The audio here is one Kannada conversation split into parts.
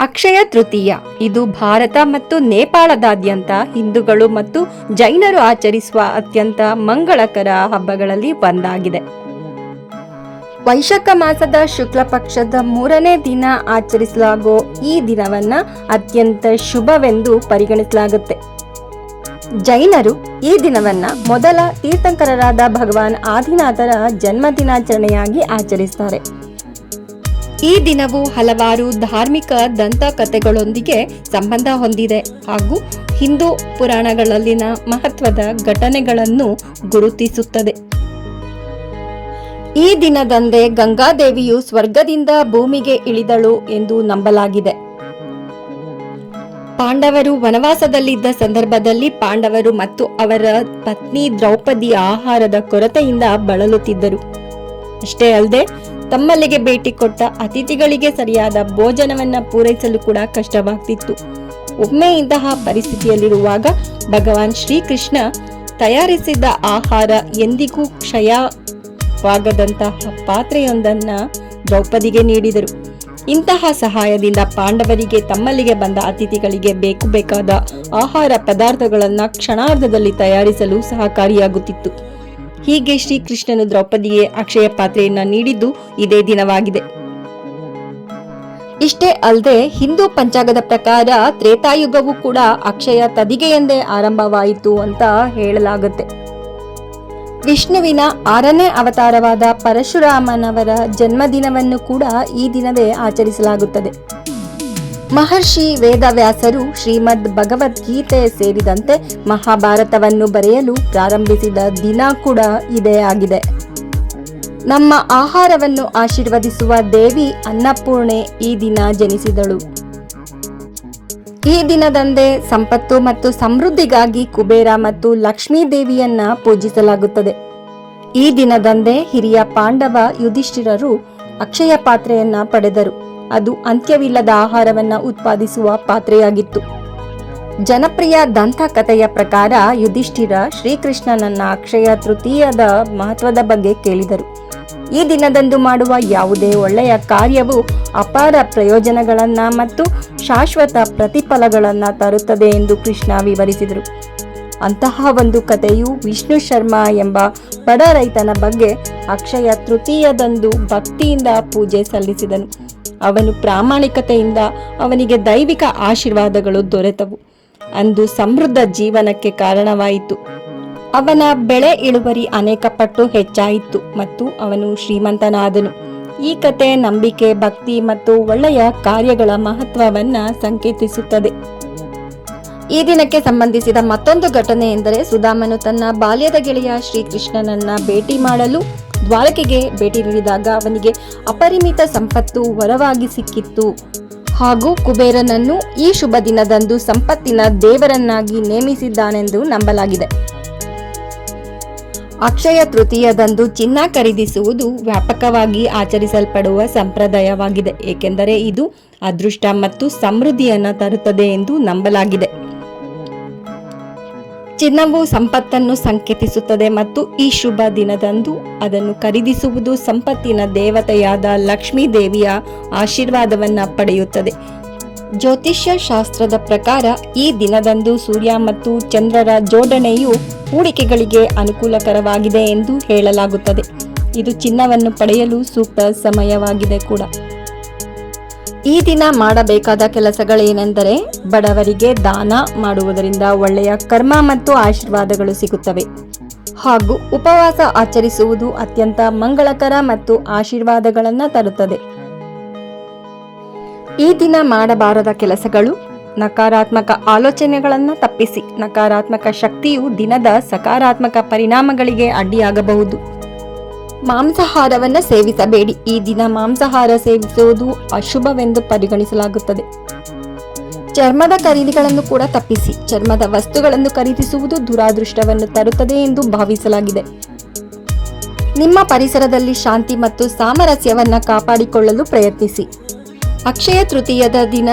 ಅಕ್ಷಯ ತೃತೀಯ. ಇದು ಭಾರತ ಮತ್ತು ನೇಪಾಳದಾದ್ಯಂತ ಹಿಂದೂಗಳು ಮತ್ತು ಜೈನರು ಆಚರಿಸುವ ಅತ್ಯಂತ ಮಂಗಳಕರ ಹಬ್ಬಗಳಲ್ಲಿ ಒಂದಾಗಿದೆ. ವೈಶಾಖ ಮಾಸದ ಶುಕ್ಲ ಪಕ್ಷದ ಮೂರನೇ ದಿನ ಆಚರಿಸಲಾಗೋ ಈ ದಿನವನ್ನ ಅತ್ಯಂತ ಶುಭವೆಂದು ಪರಿಗಣಿಸಲಾಗುತ್ತೆ. ಜೈನರು ಈ ದಿನವನ್ನ ಮೊದಲ ತೀರ್ಥಂಕರರಾದ ಭಗವಾನ್ ಆದಿನಾಥರ ಜನ್ಮ ದಿನಾಚರಣೆಯಾಗಿ ಆಚರಿಸ್ತಾರೆ. ಈ ದಿನವು ಹಲವಾರು ಧಾರ್ಮಿಕ ದಂತಕಥೆಗಳೊಂದಿಗೆ ಸಂಬಂಧ ಹೊಂದಿದೆ ಹಾಗೂ ಹಿಂದೂ ಪುರಾಣಗಳಲ್ಲಿನ ಮಹತ್ವದ ಘಟನೆಗಳನ್ನು ಗುರುತಿಸುತ್ತದೆ. ಈ ದಿನದಂದೇ ಗಂಗಾದೇವಿಯು ಸ್ವರ್ಗದಿಂದ ಭೂಮಿಗೆ ಇಳಿದಳು ಎಂದು ನಂಬಲಾಗಿದೆ. ಪಾಂಡವರು ವನವಾಸದಲ್ಲಿದ್ದ ಸಂದರ್ಭದಲ್ಲಿ ಪಾಂಡವರು ಮತ್ತು ಅವರ ಪತ್ನಿ ದ್ರೌಪದಿ ಆಹಾರದ ಕೊರತೆಯಿಂದ ಬಳಲುತ್ತಿದ್ದರು. ಅಷ್ಟೇ ಅಲ್ಲದೆ ತಮ್ಮಲ್ಲಿಗೆ ಭೇಟಿ ಕೊಟ್ಟ ಅತಿಥಿಗಳಿಗೆ ಸರಿಯಾದ ಭೋಜನವನ್ನ ಪೂರೈಸಲು ಕೂಡ ಕಷ್ಟವಾಗ್ತಿತ್ತು. ಒಮ್ಮೆ ಇಂತಹ ಪರಿಸ್ಥಿತಿಯಲ್ಲಿರುವಾಗ ಭಗವಾನ್ ಶ್ರೀಕೃಷ್ಣ ತಯಾರಿಸಿದ ಆಹಾರ ಎಂದಿಗೂ ಕ್ಷಯವಾಗದಂತಹ ಪಾತ್ರೆಯೊಂದನ್ನ ದ್ರೌಪದಿಗೆ ನೀಡಿದರು. ಇಂತಹ ಸಹಾಯದಿಂದ ಪಾಂಡವರಿಗೆ ತಮ್ಮಲ್ಲಿಗೆ ಬಂದ ಅತಿಥಿಗಳಿಗೆ ಬೇಕು ಬೇಕಾದ ಆಹಾರ ಪದಾರ್ಥಗಳನ್ನು ಕ್ಷಣಾರ್ಧದಲ್ಲಿ ತಯಾರಿಸಲು ಸಹಕಾರಿಯಾಗುತ್ತಿತ್ತು. ಹೀಗೆ ಶ್ರೀಕೃಷ್ಣನು ದ್ರೌಪದಿಗೆ ಅಕ್ಷಯ ಪಾತ್ರೆಯನ್ನ ನೀಡಿದ್ದು ಇದೇ ದಿನವಾಗಿದೆ. ಇಷ್ಟೇ ಅಲ್ಲದೆ ಹಿಂದೂ ಪಂಚಾಂಗದ ಪ್ರಕಾರ ತ್ರೇತಾಯುಗವು ಕೂಡ ಅಕ್ಷಯ ತದಿಗೆಯೆಂದೇ ಆರಂಭವಾಯಿತು ಅಂತ ಹೇಳಲಾಗುತ್ತೆ. ವಿಷ್ಣುವಿನ ಆರನೇ ಅವತಾರವಾದ ಪರಶುರಾಮನವರ ಜನ್ಮದಿನವನ್ನು ಕೂಡ ಈ ದಿನವೇ ಆಚರಿಸಲಾಗುತ್ತದೆ. ಮಹರ್ಷಿ ವೇದವ್ಯಾಸರು ಶ್ರೀಮದ್ ಭಗವದ್ಗೀತೆ ಸೇರಿದಂತೆ ಮಹಾಭಾರತವನ್ನು ಬರೆಯಲು ಪ್ರಾರಂಭಿಸಿದ ದಿನ ಕೂಡ ಇದೇ ಆಗಿದೆ. ನಮ್ಮ ಆಹಾರವನ್ನು ಆಶೀರ್ವದಿಸುವ ದೇವಿ ಅನ್ನಪೂರ್ಣೆ ಈ ದಿನ ಜನಿಸಿದಳು. ಈ ದಿನದಂದೇ ಸಂಪತ್ತು ಮತ್ತು ಸಮೃದ್ಧಿಗಾಗಿ ಕುಬೇರ ಮತ್ತು ಲಕ್ಷ್ಮೀ ದೇವಿಯನ್ನ ಪೂಜಿಸಲಾಗುತ್ತದೆ. ಈ ದಿನದಂದೇ ಹಿರಿಯ ಪಾಂಡವ ಯುಧಿಷ್ಠಿರರು ಅಕ್ಷಯ ಪಾತ್ರೆಯನ್ನ ಪಡೆದರು. ಅದು ಅಂತ್ಯವಿಲ್ಲದ ಆಹಾರವನ್ನ ಉತ್ಪಾದಿಸುವ ಪಾತ್ರೆಯಾಗಿತ್ತು. ಜನಪ್ರಿಯ ದಂತಕಥೆಯ ಪ್ರಕಾರ ಯುಧಿಷ್ಠಿರ ಶ್ರೀಕೃಷ್ಣನನ್ನ ಅಕ್ಷಯ ತೃತೀಯದ ಮಹತ್ವದ ಬಗ್ಗೆ ಕೇಳಿದರು. ಈ ದಿನದಂದು ಮಾಡುವ ಯಾವುದೇ ಒಳ್ಳೆಯ ಕಾರ್ಯವು ಅಪಾರ ಪ್ರಯೋಜನಗಳನ್ನು ಮತ್ತು ಶಾಶ್ವತ ಪ್ರತಿಫಲಗಳನ್ನು ತರುತ್ತದೆ ಎಂದು ಕೃಷ್ಣ ವಿವರಿಸಿದರು. ಅಂತಹ ಒಂದು ಕಥೆಯು ವಿಷ್ಣು ಶರ್ಮಾ ಎಂಬ ಬಡ ರೈತನ ಬಗ್ಗೆ ಅಕ್ಷಯ ತೃತೀಯದಂದು ಭಕ್ತಿಯಿಂದ ಪೂಜೆ ಸಲ್ಲಿಸಿದನು. ಅವನು ಪ್ರಾಮಾಣಿಕತೆಯಿಂದ ಅವನಿಗೆ ದೈವಿಕ ಆಶೀರ್ವಾದಗಳು ದೊರೆತವು. ಅಂದು ಸಮೃದ್ಧ ಜೀವನಕ್ಕೆ ಕಾರಣವಾಯಿತು. ಅವನ ಬೆಳೆ ಇಳುವರಿ ಅನೇಕ ಪಟ್ಟು ಹೆಚ್ಚಾಯಿತು ಮತ್ತು ಅವನು ಶ್ರೀಮಂತನಾದನು. ಈ ಕತೆ ನಂಬಿಕೆ, ಭಕ್ತಿ ಮತ್ತು ಒಳ್ಳೆಯ ಕಾರ್ಯಗಳ ಮಹತ್ವವನ್ನ ಸಂಕೇತಿಸುತ್ತದೆ. ಈ ದಿನಕ್ಕೆ ಸಂಬಂಧಿಸಿದ ಮತ್ತೊಂದು ಘಟನೆ ಎಂದರೆ ಸುಧಾಮನು ತನ್ನ ಬಾಲ್ಯದ ಗೆಳೆಯ ಶ್ರೀಕೃಷ್ಣನನ್ನ ಭೇಟಿ ಮಾಡಲು ದ್ವಾರಕೆಗೆ ಭೇಟಿ ನೀಡಿದಾಗ ಅವನಿಗೆ ಅಪರಿಮಿತ ಸಂಪತ್ತು ವರವಾಗಿ ಸಿಕ್ಕಿತ್ತು. ಹಾಗೂ ಕುಬೇರನನ್ನು ಈ ಶುಭ ದಿನದಂದು ಸಂಪತ್ತಿನ ದೇವರನ್ನಾಗಿ ನೇಮಿಸಿದ್ದಾನೆಂದು ನಂಬಲಾಗಿದೆ. ಅಕ್ಷಯ ತೃತೀಯದಂದು ಚಿನ್ನ ಖರೀದಿಸುವುದು ವ್ಯಾಪಕವಾಗಿ ಆಚರಿಸಲ್ಪಡುವ ಸಂಪ್ರದಾಯವಾಗಿದೆ, ಏಕೆಂದರೆ ಇದು ಅದೃಷ್ಟ ಮತ್ತು ಸಮೃದ್ಧಿಯನ್ನು ತರುತ್ತದೆ ಎಂದು ನಂಬಲಾಗಿದೆ. ಚಿನ್ನವು ಸಂಪತ್ತನ್ನು ಸಂಕೇತಿಸುತ್ತದೆ ಮತ್ತು ಈ ಶುಭ ದಿನದಂದು ಅದನ್ನು ಖರೀದಿಸುವುದು ಸಂಪತ್ತಿನ ದೇವತೆಯಾದ ಲಕ್ಷ್ಮೀ ದೇವಿಯ ಆಶೀರ್ವಾದವನ್ನು ಪಡೆಯುತ್ತದೆ. ಜ್ಯೋತಿಷ್ಯ ಶಾಸ್ತ್ರದ ಪ್ರಕಾರ ಈ ದಿನದಂದು ಸೂರ್ಯ ಮತ್ತು ಚಂದ್ರರ ಜೋಡಣೆಯು ಹೂಡಿಕೆಗಳಿಗೆ ಅನುಕೂಲಕರವಾಗಿದೆ ಎಂದು ಹೇಳಲಾಗುತ್ತದೆ. ಇದು ಚಿನ್ನವನ್ನು ಪಡೆಯಲು ಸೂಕ್ತ ಸಮಯವಾಗಿದೆ ಕೂಡ. ಈ ದಿನ ಮಾಡಬೇಕಾದ ಕೆಲಸಗಳೇನೆಂದರೆ ಬಡವರಿಗೆ ದಾನ ಮಾಡುವುದರಿಂದ ಒಳ್ಳೆಯ ಕರ್ಮ ಮತ್ತು ಆಶೀರ್ವಾದಗಳು ಸಿಗುತ್ತವೆ. ಹಾಗೂ ಉಪವಾಸ ಆಚರಿಸುವುದು ಅತ್ಯಂತ ಮಂಗಳಕರ ಮತ್ತು ಆಶೀರ್ವಾದಗಳನ್ನು ತರುತ್ತದೆ. ಈ ದಿನ ಮಾಡಬಾರದ ಕೆಲಸಗಳು ನಕಾರಾತ್ಮಕ ಆಲೋಚನೆಗಳನ್ನು ತಪ್ಪಿಸಿ. ನಕಾರಾತ್ಮಕ ಶಕ್ತಿಯು ದಿನದ ಸಕಾರಾತ್ಮಕ ಪರಿಣಾಮಗಳಿಗೆ ಅಡ್ಡಿಯಾಗಬಹುದು. ಮಾಂಸಾಹಾರವನ್ನು ಸೇವಿಸಬೇಡಿ. ಈ ದಿನ ಮಾಂಸಾಹಾರ ಸೇವಿಸುವುದು ಅಶುಭವೆಂದು ಪರಿಗಣಿಸಲಾಗುತ್ತದೆ. ಚರ್ಮದ ಖರೀದಿಗಳನ್ನು ಕೂಡ ತಪ್ಪಿಸಿ. ಚರ್ಮದ ವಸ್ತುಗಳನ್ನು ಖರೀದಿಸುವುದು ದುರಾದೃಷ್ಟವನ್ನು ತರುತ್ತದೆ ಎಂದು ಭಾವಿಸಲಾಗಿದೆ. ನಿಮ್ಮ ಪರಿಸರದಲ್ಲಿ ಶಾಂತಿ ಮತ್ತು ಸಾಮರಸ್ಯವನ್ನು ಕಾಪಾಡಿಕೊಳ್ಳಲು ಪ್ರಯತ್ನಿಸಿ. ಅಕ್ಷಯ ತೃತೀಯದ ದಿನ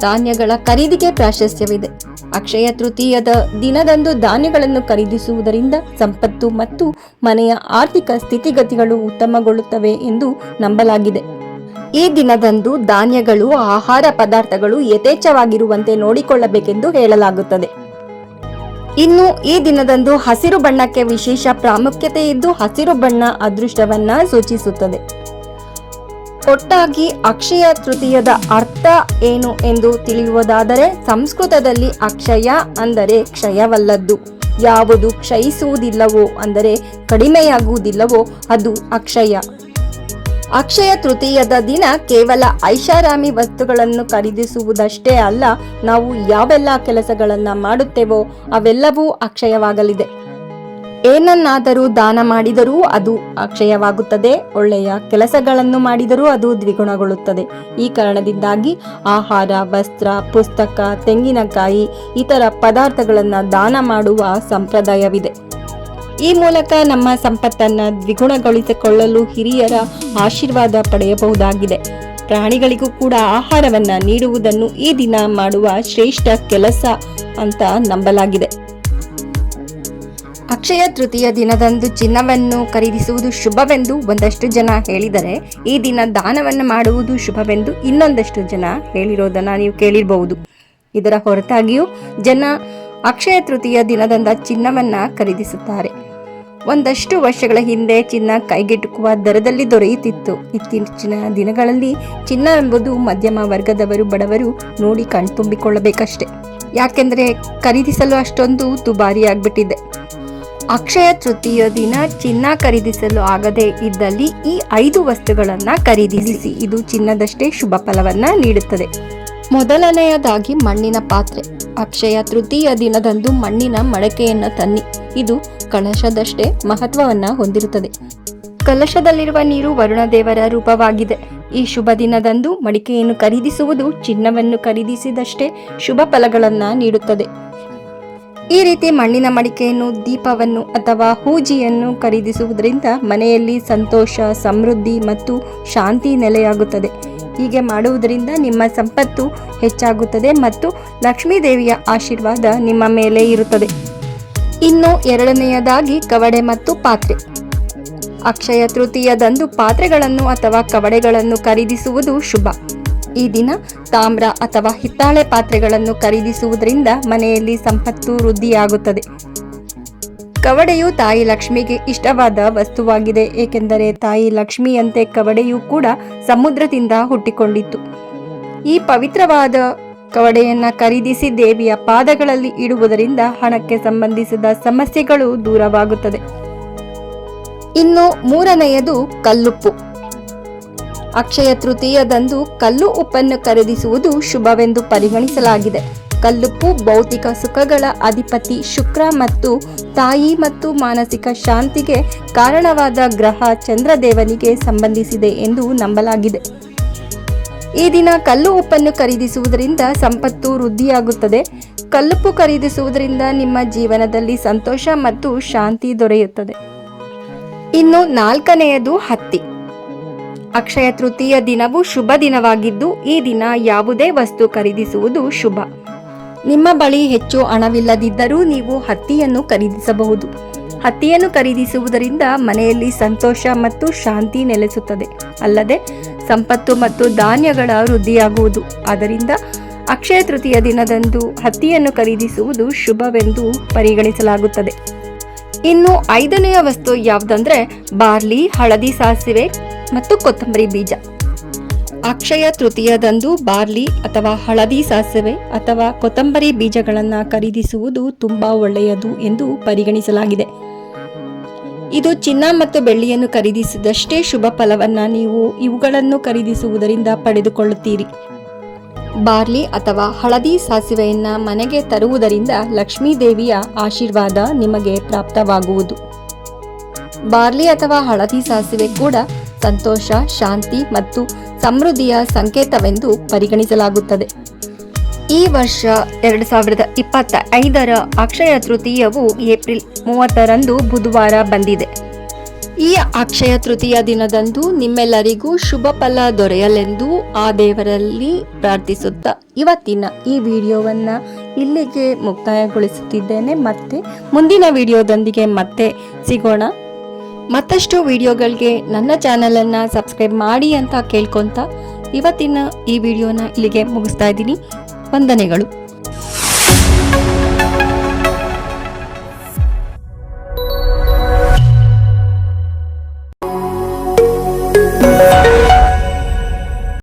ಧಾನ್ಯಗಳ ಖರೀದಿಗೆ ಪ್ರಾಶಸ್ತ್ಯವಿದೆ. ಅಕ್ಷಯ ತೃತೀಯದ ದಿನದಂದು ಧಾನ್ಯಗಳನ್ನು ಖರೀದಿಸುವುದರಿಂದ ಸಂಪತ್ತು ಮತ್ತು ಮನೆಯ ಆರ್ಥಿಕ ಸ್ಥಿತಿಗತಿಗಳು ಉತ್ತಮಗೊಳ್ಳುತ್ತವೆ ಎಂದು ನಂಬಲಾಗಿದೆ. ಈ ದಿನದಂದು ಧಾನ್ಯಗಳು, ಆಹಾರ ಪದಾರ್ಥಗಳು ಯಥೇಚ್ಛವಾಗಿರುವಂತೆ ನೋಡಿಕೊಳ್ಳಬೇಕೆಂದು ಹೇಳಲಾಗುತ್ತದೆ. ಇನ್ನು ಈ ದಿನದಂದು ಹಸಿರು ಬಣ್ಣಕ್ಕೆ ವಿಶೇಷ ಪ್ರಾಮುಖ್ಯತೆ ಇದ್ದು ಹಸಿರು ಬಣ್ಣ ಅದೃಷ್ಟವನ್ನ ಸೂಚಿಸುತ್ತದೆ. ಒಟ್ಟಾಗಿ ಅಕ್ಷಯ ತೃತೀಯದ ಅರ್ಥ ಏನು ಎಂದು ತಿಳಿಯುವುದಾದರೆ ಸಂಸ್ಕೃತದಲ್ಲಿ ಅಕ್ಷಯ ಅಂದರೆ ಕ್ಷಯವಲ್ಲದ್ದು. ಯಾವುದು ಕ್ಷಯಿಸುವುದಿಲ್ಲವೋ ಅಂದರೆ ಕಡಿಮೆಯಾಗುವುದಿಲ್ಲವೋ ಅದು ಅಕ್ಷಯ. ಅಕ್ಷಯ ತೃತೀಯದ ದಿನ ಕೇವಲ ಐಷಾರಾಮಿ ವಸ್ತುಗಳನ್ನು ಖರೀದಿಸುವುದಷ್ಟೇ ಅಲ್ಲ, ನಾವು ಯಾವೆಲ್ಲ ಕೆಲಸಗಳನ್ನು ಮಾಡುತ್ತೇವೋ ಅವೆಲ್ಲವೂ ಅಕ್ಷಯವಾಗಲಿದೆ. ಏನನ್ನಾದರೂ ದಾನ ಮಾಡಿದರೂ ಅದು ಅಕ್ಷಯವಾಗುತ್ತದೆ, ಒಳ್ಳೆಯ ಕೆಲಸಗಳನ್ನು ಮಾಡಿದರೂ ಅದು ದ್ವಿಗುಣಗೊಳ್ಳುತ್ತದೆ. ಈ ಕಾರಣದಿಂದಾಗಿ ಆಹಾರ, ವಸ್ತ್ರ, ಪುಸ್ತಕ, ತೆಂಗಿನಕಾಯಿ, ಇತರ ಪದಾರ್ಥಗಳನ್ನು ದಾನ ಮಾಡುವ ಸಂಪ್ರದಾಯವಿದೆ. ಈ ಮೂಲಕ ನಮ್ಮ ಸಂಪತ್ತನ್ನು ದ್ವಿಗುಣಗೊಳಿಸಿಕೊಳ್ಳಲು ಹಿರಿಯರ ಆಶೀರ್ವಾದ ಪಡೆಯಬಹುದಾಗಿದೆ. ಪ್ರಾಣಿಗಳಿಗೂ ಕೂಡ ಆಹಾರವನ್ನು ನೀಡುವುದನ್ನು ಈ ದಿನ ಮಾಡುವ ಶ್ರೇಷ್ಠ ಕೆಲಸ ಅಂತ ನಂಬಲಾಗಿದೆ. ಅಕ್ಷಯ ತೃತೀಯ ದಿನದಂದು ಚಿನ್ನವನ್ನು ಖರೀದಿಸುವುದು ಶುಭವೆಂದು ಒಂದಷ್ಟು ಜನ ಹೇಳಿದರೆ, ಈ ದಿನ ದಾನವನ್ನು ಮಾಡುವುದು ಶುಭವೆಂದು ಇನ್ನೊಂದಷ್ಟು ಜನ ಹೇಳಿರೋದನ್ನ ನೀವು ಕೇಳಿರಬಹುದು. ಇದರ ಹೊರತಾಗಿಯೂ ಜನ ಅಕ್ಷಯ ತೃತೀಯ ದಿನದಂದ ಚಿನ್ನವನ್ನು ಖರೀದಿಸುತ್ತಾರೆ. ಒಂದಷ್ಟು ವರ್ಷಗಳ ಹಿಂದೆ ಚಿನ್ನ ಕೈಗೆಟುಕುವ ದರದಲ್ಲಿ ದೊರೆಯುತ್ತಿತ್ತು. ಇತ್ತೀಚಿನ ದಿನಗಳಲ್ಲಿ ಚಿನ್ನ ಎಂಬುದು ಮಧ್ಯಮ ವರ್ಗದವರು ಬಡವರು ನೋಡಿ ಕಣ್ತುಂಬಿಕೊಳ್ಳಬೇಕಷ್ಟೆ. ಯಾಕೆಂದರೆ ಖರೀದಿಸಲು ಅಷ್ಟೊಂದು ದುಬಾರಿಯಾಗ್ಬಿಟ್ಟಿದೆ. ಅಕ್ಷಯ ತೃತೀಯ ದಿನ ಚಿನ್ನ ಖರೀದಿಸಲು ಆಗದೆ ಇದ್ದಲ್ಲಿ ಈ ಐದು ವಸ್ತುಗಳನ್ನು ಖರೀದಿಸಿ. ಇದು ಚಿನ್ನದಷ್ಟೇ ಶುಭ ಫಲವನ್ನು ನೀಡುತ್ತದೆ. ಮೊದಲನೆಯದಾಗಿ ಮಣ್ಣಿನ ಪಾತ್ರೆ. ಅಕ್ಷಯ ತೃತೀಯ ದಿನದಂದು ಮಣ್ಣಿನ ಮಡಕೆಯನ್ನು ತನ್ನಿ. ಇದು ಕಳಶದಷ್ಟೇ ಮಹತ್ವವನ್ನ ಹೊಂದಿರುತ್ತದೆ. ಕಲಶದಲ್ಲಿರುವ ನೀರು ವರುಣದೇವರ ರೂಪವಾಗಿದೆ. ಈ ಶುಭ ದಿನದಂದು ಮಡಿಕೆಯನ್ನು ಖರೀದಿಸುವುದು ಚಿನ್ನವನ್ನು ಖರೀದಿಸಿದಷ್ಟೇ ಶುಭ ಫಲಗಳನ್ನು ನೀಡುತ್ತದೆ. ಈ ರೀತಿ ಮಣ್ಣಿನ ಮಡಿಕೆಯನ್ನು, ದೀಪವನ್ನು ಅಥವಾ ಹೂಜಿಯನ್ನು ಖರೀದಿಸುವುದರಿಂದ ಮನೆಯಲ್ಲಿ ಸಂತೋಷ, ಸಮೃದ್ಧಿ ಮತ್ತು ಶಾಂತಿ ನೆಲೆಯಾಗುತ್ತದೆ. ಹೀಗೆ ಮಾಡುವುದರಿಂದ ನಿಮ್ಮ ಸಂಪತ್ತು ಹೆಚ್ಚಾಗುತ್ತದೆ ಮತ್ತು ಲಕ್ಷ್ಮೀ ದೇವಿಯ ಆಶೀರ್ವಾದ ನಿಮ್ಮ ಮೇಲೆ ಇರುತ್ತದೆ. ಇನ್ನು ಎರಡನೆಯದಾಗಿ ಕವಡೆ ಮತ್ತು ಪಾತ್ರೆ. ಅಕ್ಷಯ ತೃತೀಯದಂದು ಪಾತ್ರೆಗಳನ್ನು ಅಥವಾ ಕವಡೆಗಳನ್ನು ಖರೀದಿಸುವುದು ಶುಭ. ಈ ದಿನ ತಾಮ್ರ ಅಥವಾ ಹಿತ್ತಾಳೆ ಪಾತ್ರೆಗಳನ್ನು ಖರೀದಿಸುವುದರಿಂದ ಮನೆಯಲ್ಲಿ ಸಂಪತ್ತು ವೃದ್ಧಿಯಾಗುತ್ತದೆ. ಕವಡೆಯು ತಾಯಿ ಲಕ್ಷ್ಮಿಗೆ ಇಷ್ಟವಾದ ವಸ್ತುವಾಗಿದೆ, ಏಕೆಂದರೆ ತಾಯಿ ಲಕ್ಷ್ಮಿಯಂತೆ ಕವಡೆಯು ಕೂಡ ಸಮುದ್ರದಿಂದ ಹುಟ್ಟಿಕೊಂಡಿತ್ತು. ಈ ಪವಿತ್ರವಾದ ಕವಡೆಯನ್ನ ಖರೀದಿಸಿ ದೇವಿಯ ಪಾದಗಳಲ್ಲಿ ಇಡುವುದರಿಂದ ಹಣಕ್ಕೆ ಸಂಬಂಧಿಸಿದ ಸಮಸ್ಯೆಗಳು ದೂರವಾಗುತ್ತದೆ. ಇನ್ನು ಮೂರನೆಯದು ಕಲ್ಲುಪ್ಪು. ಅಕ್ಷಯ ತೃತೀಯದಂದು ಕಲ್ಲು ಉಪ್ಪನ್ನು ಖರೀದಿಸುವುದು ಶುಭವೆಂದು ಪರಿಗಣಿಸಲಾಗಿದೆ. ಕಲ್ಲುಪ್ಪು ಭೌತಿಕ ಸುಖಗಳ ಅಧಿಪತಿ ಶುಕ್ರ ಮತ್ತು ತಾಯಿ ಮತ್ತು ಮಾನಸಿಕ ಶಾಂತಿಗೆ ಕಾರಣವಾದ ಗ್ರಹ ಚಂದ್ರದೇವನಿಗೆ ಸಂಬಂಧಿಸಿದೆ ಎಂದು ನಂಬಲಾಗಿದೆ. ಈ ದಿನ ಕಲ್ಲು ಉಪ್ಪನ್ನು ಖರೀದಿಸುವುದರಿಂದ ಸಂಪತ್ತು ವೃದ್ಧಿಯಾಗುತ್ತದೆ. ಕಲ್ಲುಪ್ಪು ಖರೀದಿಸುವುದರಿಂದ ನಿಮ್ಮ ಜೀವನದಲ್ಲಿ ಸಂತೋಷ ಮತ್ತು ಶಾಂತಿ ದೊರೆಯುತ್ತದೆ. ಇನ್ನು ನಾಲ್ಕನೆಯದು ಹತ್ತಿ. ಅಕ್ಷಯ ತೃತೀಯ ದಿನವು ಶುಭ ದಿನವಾಗಿದ್ದು, ಈ ದಿನ ಯಾವುದೇ ವಸ್ತು ಖರೀದಿಸುವುದು ಶುಭ. ನಿಮ್ಮ ಬಳಿ ಹೆಚ್ಚು ಹಣವಿಲ್ಲದಿದ್ದರೂ ನೀವು ಹತ್ತಿಯನ್ನು ಖರೀದಿಸಬಹುದು. ಹತ್ತಿಯನ್ನು ಖರೀದಿಸುವುದರಿಂದ ಮನೆಯಲ್ಲಿ ಸಂತೋಷ ಮತ್ತು ಶಾಂತಿ ನೆಲೆಸುತ್ತದೆ. ಅಲ್ಲದೆ, ಸಂಪತ್ತು ಮತ್ತು ಧಾನ್ಯಗಳ ವೃದ್ಧಿಯಾಗುವುದು. ಆದ್ದರಿಂದ ಅಕ್ಷಯ ತೃತೀಯ ದಿನದಂದು ಹತ್ತಿಯನ್ನು ಖರೀದಿಸುವುದು ಶುಭವೆಂದು ಪರಿಗಣಿಸಲಾಗುತ್ತದೆ. ಇನ್ನು ಐದನೆಯ ವಸ್ತು ಯಾವುದಂದ್ರೆ, ಬಾರ್ಲಿ, ಹಳದಿ ಸಾಸಿವೆ ಮತ್ತು ಕೊತ್ತಂಬರಿ ಬೀಜ. ಅಕ್ಷಯ ತೃತೀಯದಂದು ಬಾರ್ಲಿ ಅಥವಾ ಹಳದಿ ಸಾಸಿವೆ ಅಥವಾ ಕೊತ್ತಂಬರಿ ಬೀಜಗಳನ್ನು ಖರೀದಿಸುವುದು ತುಂಬಾ ಒಳ್ಳೆಯದು ಎಂದು ಪರಿಗಣಿಸಲಾಗಿದೆ. ಇದು ಚಿನ್ನ ಮತ್ತು ಬೆಳ್ಳಿಯನ್ನು ಖರೀದಿಸಿದಷ್ಟೇ ಶುಭ ಫಲವನ್ನು ನೀವು ಇವುಗಳನ್ನು ಖರೀದಿಸುವುದರಿಂದ ಪಡೆದುಕೊಳ್ಳುತ್ತೀರಿ. ಬಾರ್ಲಿ ಅಥವಾ ಹಳದಿ ಸಾಸಿವೆಯನ್ನು ಮನೆಗೆ ತರುವುದರಿಂದ ಲಕ್ಷ್ಮೀ ದೇವಿಯ ಆಶೀರ್ವಾದ ನಿಮಗೆ ಪ್ರಾಪ್ತವಾಗುವುದು. ಬಾರ್ಲಿ ಅಥವಾ ಹಳದಿ ಸಾಸಿವೆ ಕೂಡ ಸಂತೋಷ, ಶಾಂತಿ ಮತ್ತು ಸಮೃದ್ಧಿಯ ಸಂಕೇತವೆಂದು ಪರಿಗಣಿಸಲಾಗುತ್ತದೆ. ಈ ವರ್ಷ ಎರಡು ಸಾವಿರದ ಇಪ್ಪತ್ತ ಐದರ ಅಕ್ಷಯ ತೃತೀಯವು ಏಪ್ರಿಲ್ ಮೂವತ್ತರಂದು ಬುಧವಾರ ಬಂದಿದೆ. ಈ ಅಕ್ಷಯ ತೃತೀಯ ದಿನದಂದು ನಿಮ್ಮೆಲ್ಲರಿಗೂ ಶುಭ ಫಲ ದೊರೆಯಲೆಂದು ಆ ದೇವರಲ್ಲಿ ಪ್ರಾರ್ಥಿಸುತ್ತಾ ಇವತ್ತಿನ ಈ ವಿಡಿಯೋವನ್ನು ಇಲ್ಲಿಗೆ ಮುಕ್ತಾಯಗೊಳಿಸುತ್ತಿದ್ದೇನೆ. ಮತ್ತೆ ಮುಂದಿನ ವಿಡಿಯೋದೊಂದಿಗೆ ಮತ್ತೆ ಸಿಗೋಣ. ಮತ್ತಷ್ಟು ವಿಡಿಯೋಗಳಿಗೆ ನನ್ನ ಚಾನಲನ್ನು ಸಬ್ಸ್ಕ್ರೈಬ್ ಮಾಡಿ ಅಂತ ಕೇಳ್ಕೊತ ಇವತ್ತಿನ ಈ ವಿಡಿಯೋನ ಇಲ್ಲಿಗೆ ಮುಗಿಸ್ತಾ ಇದ್ದೀನಿ. ವಂದನೆಗಳು.